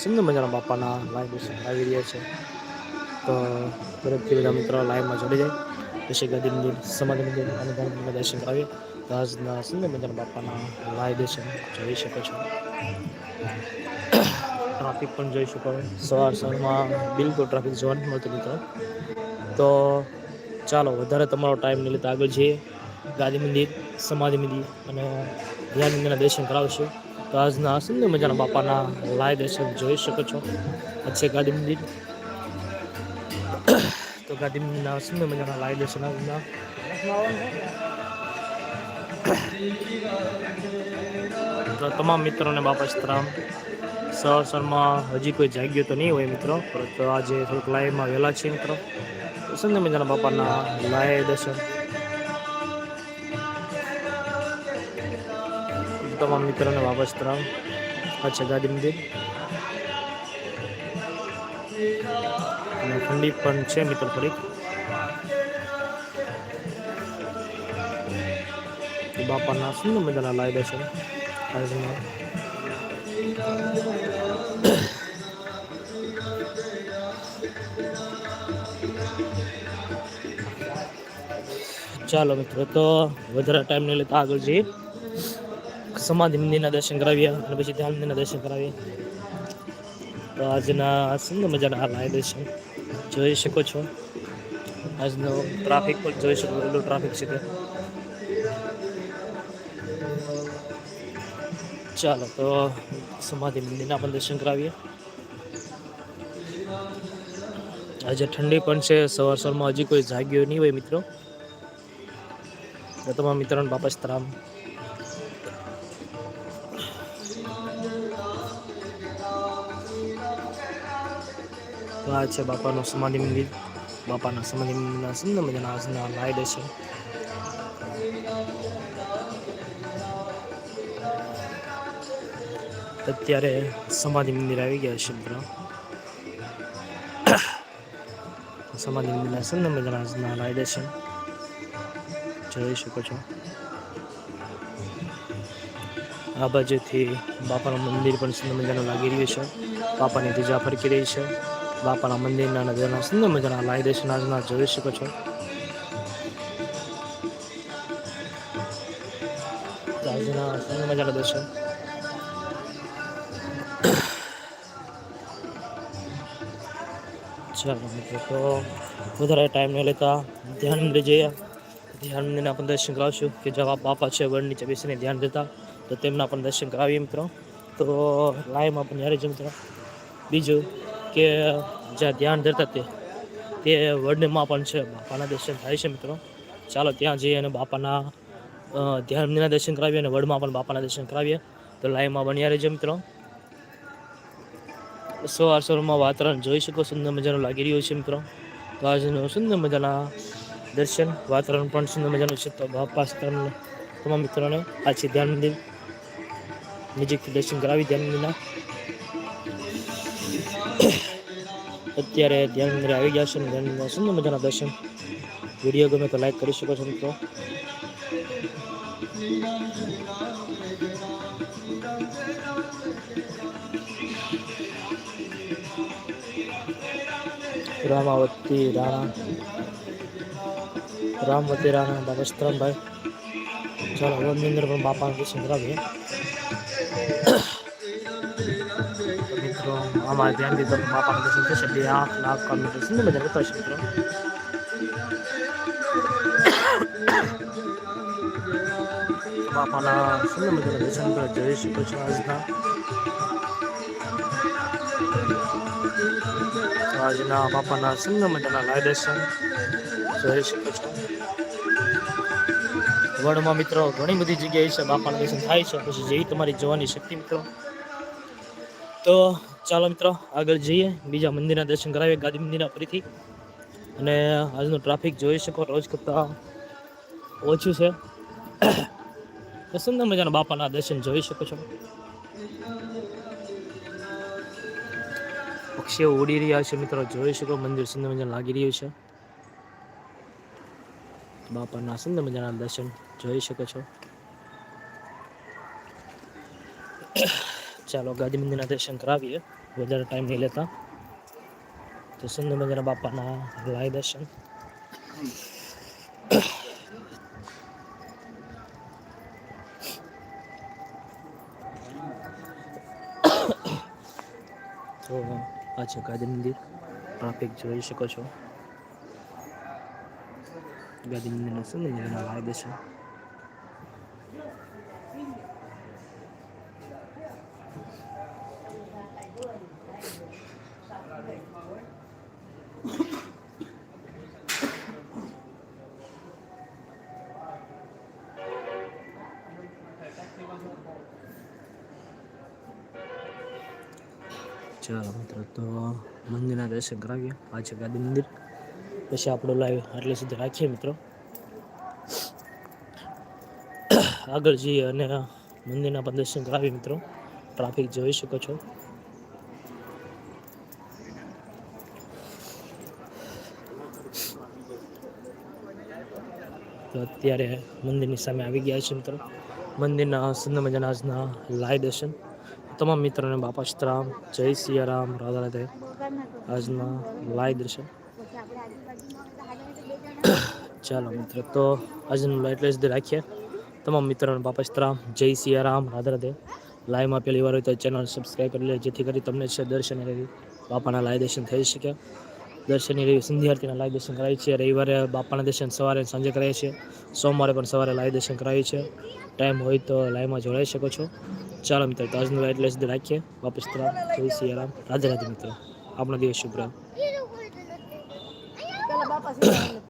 સુંદર મજાના બાપાના લાઈવ દર્શન આવી રહ્યા છે. તો દરેકથી બધા મિત્રો લાઈવમાં જોડી જાય. પછી ગાદી મંદિર, સમાધિ મંદિર, અને ગણપતિના દર્શન કરાવીએ. તો આજના સુંદર મજાના બાપાના લાઈવ દર્શન જોઈ શકો છો. ટ્રાફિક પણ જોઈ શકો સવાર સવારમાં બિલકુલ ટ્રાફિક જોવા નથી મળતું મિત્રો. તો ચાલો, વધારે તમારો ટાઈમ નહીં લેતા આગળ જઈએ. ગાદી મંદિર સમાધિ મંદિર અને ધ્યાન મંદિરના દર્શન કરાવશું. તો આજના સુંદર મજાના બાપાના લાય દર્શન જોઈ શકો છો. આ છે ગાદી મંદિર તો ગાદી મંદિરના સુંદર મજાના લાય દર્શન આજના. તો તમામ મિત્રોને બાપા સીતરામ સવાર સવારમાં હજી કોઈ જાગ્યો તો નહીં હોય મિત્રો, પરંતુ આજે થોડુંક લાઈવમાં વહેલા છે મિત્રો. સુંદર મજાના બાપાના લાય દર્શન. તમામ મિત્રોને વાપસ ત્રણ. આ છે ગાદી મંદિર. અને ઠંડી પણ છે મિત્રો થોડીક બાપાના સુંદર મજાના લાઈવ છે ચાલો મિત્રો, તો વધારે ટાઈમ નહીં લેતા આગળ જઈએ. સમાધિ મંદિરના દર્શન કરાવ્યા અને પછી ધ્યાન મંદિરના દર્શન કરાવીએ. તો આજના સુંદર મજાના આ લાઈવ દર્શન. જોઈ શકો છો. આજનો ટ્રાફિક પણ જોઈ શકો એટલો ટ્રાફિક છે ચાલો, તો સમાધિ મંદિરના પણ દર્શન કરાવીએ. આજે ઠંડી પણ છે. સવાર સવારમાં હજી કોઈ જાગ્યો નહીં હોય મિત્રો. તમામ મિત્રોને બાપા સીતારામ તો આ છે, બાપાનું સમાધિ મંદિર. બાપાના સમાધિ મંદિરના સુંદર મજાના આજના લાઈવ છે. અત્યારે સમાધિ મંદિર આવી ગયા છે, મિત્રો. સમાધિ મંદિરના સુંદર મજાના આજના લાઈવ છે. જોઈ શકો છો. આ બાજુથી બાપાનું મંદિર પણ સુંદર મજાનું લાગી રહ્યું છે. બાપાની ધજા ફરકી રહી છે. બાપાના મંદિરના નજરના સુંદર મજાના લાઈ દર્શન આજના જોઈ શકો છો. આજના સુંદર મજાના ચાલો મિત્રો, તો વધારે ટાઈમ નહીં લેતા ધ્યાન જઈએ ધ્યાન મંદિરના પણ દર્શન કરાવશું કે જવા બાપા છે, વડ નીચે બેસીને ધ્યાન દેતા, તો તેમના પણ દર્શન કરાવીએ મિત્રો. તો લાઈવમાં પણ જ્યારે જ મિત્રો, બીજું કે જ્યાં ધ્યાન ધરતા તે તે વર્ણમાં પણ છે, બાપાના દર્શન થાય છે મિત્રો. ચાલો ત્યાં જઈએ અને બાપાના ધ્યાનના દર્શન કરાવીએ અને વડમાં પણ બાપાના દર્શન કરાવીએ. તો લાઈવમાં બન્યા રહેજો મિત્રો. સો સવારમાં વાતાવરણ જોઈ શકો, સુંદર મજાનું લાગી રહ્યું છે મિત્રો. તો આજનું સુંદર મજાના દર્શન, વાતાવરણ પણ સુંદર મજાનું છે. તો બાપા તમામ મિત્રોને આ છે ધ્યાન મંદિર નજીકથી દર્શન કરાવી, ધ્યાન મંદિરના અત્યારે ધ્યાન મંદિરે આવી ગયા છે અને ધ્યાન મંદિરના સુંદર મજાના દર્શન. વીડિયો ગમે તો લાઈક કરી શકો છો મિત્રો. રામાવતી રાણા. રામવતી રાણા બાબા સ્ત્રમભાઈ ચાલો, હવે અંદર પણ બાપાનું દર્શન તો બાપાનું દર્શન થશે બે આંખ નાક કાન દર્શન સુંદર મજા કરતા હશે મિત્રો બાપાના સુંદર મજાના દર્શન કરો જોઈ શકો છો આજના. આજના બાપાના સુંદર મજાના લાય દર્શન જોઈ શકો મિત્રો, ઘણી બધી જગ્યાએ છે, બાપાના દર્શન થાય છે, પછી જેવી તમારી જોવાની શક્તિ મિત્રો. તો ચાલો મિત્રો, આગળ જઈએ. બીજા મંદિરના દર્શન કરાવીએ, ગાદી મંદિરના ફરીથી. અને આજનું ટ્રાફિક જોઈ શકો, રોજ કરતાં ઓછું છે. તો સુંદર મજાના બાપાના દર્શન જોઈ શકો છો. પક્ષીઓ ઉડી રહ્યા છે મિત્રો, જોઈ શકો, મંદિર સુંદર મજાનું લાગી રહ્યું છે. બાપાના સુંદર મજાના દર્શન જોઈ શકો છો. ચાલો ગાદી મંદિરના દર્શન કરાવીએ. વધારે ટાઈમ નહીં લેતા. તો સુંદર મજાના બાપાના લાય દર્શન. તો આ છે ગાદી મંદિર. ટ્રાફિક જોઈ શકો છો. ગાદી મંદિરના સુંદર મજાના લાય દર્શન. ચાલો મિત્રો તો મંદિરના દર્શન કરાવીએ. આ છે ગાદી મંદિર. પછી આપણો લાઈવ આટલે સુધી રાખીએ મિત્રો. આગળ જઈએ અને મંદિરના પણ દર્શન કરાવીએ મિત્રો. ટ્રાફિક જોઈ શકો છો. તો અત્યારે મંદિરની સામે આવી ગયા છે મિત્રો. મંદિરના સુંદર મજાના આજના દર્શન. તમામ મિત્રોને બાપા શ્રામ જય સિયારામ રાધા રાધે. આજના લાઈવ દર્શન. ચાલો મિત્રો, તો આજનું લાઈવ એટલે સુધી રાખીએ. તમામ મિત્રોને બાપા શ્રામ જય સિયારામ રાધા રાધે. લાઈવમાં પહેલી વાર હોય તો ચેનલ સબસ્ક્રાઈબ કરી લે, જેથી કરી તમને છે દર્શન રહી બાપાના લાઈવ દર્શન થઈ શકે. દર્શનની રવિ સંધ્યાર્થીના લાઈવ દર્શન કરાવીએ છીએ રવિવારે બાપાના દર્શન સવારે સાંજે કરાવીએ છીએ. સોમવારે પણ સવારે લાઈવ દર્શન કરાવીએ છીએ. ટાઈમ હોય તો લાઈવમાં જોડાઈ શકો છો. ચાલો મિત્રો, તો આજનું લાઈટ લેસ રાખીએ. વાપસ તરફ જય સિયારામ રાધે રાધે મિત્રો. આપણો દિવસ શુભ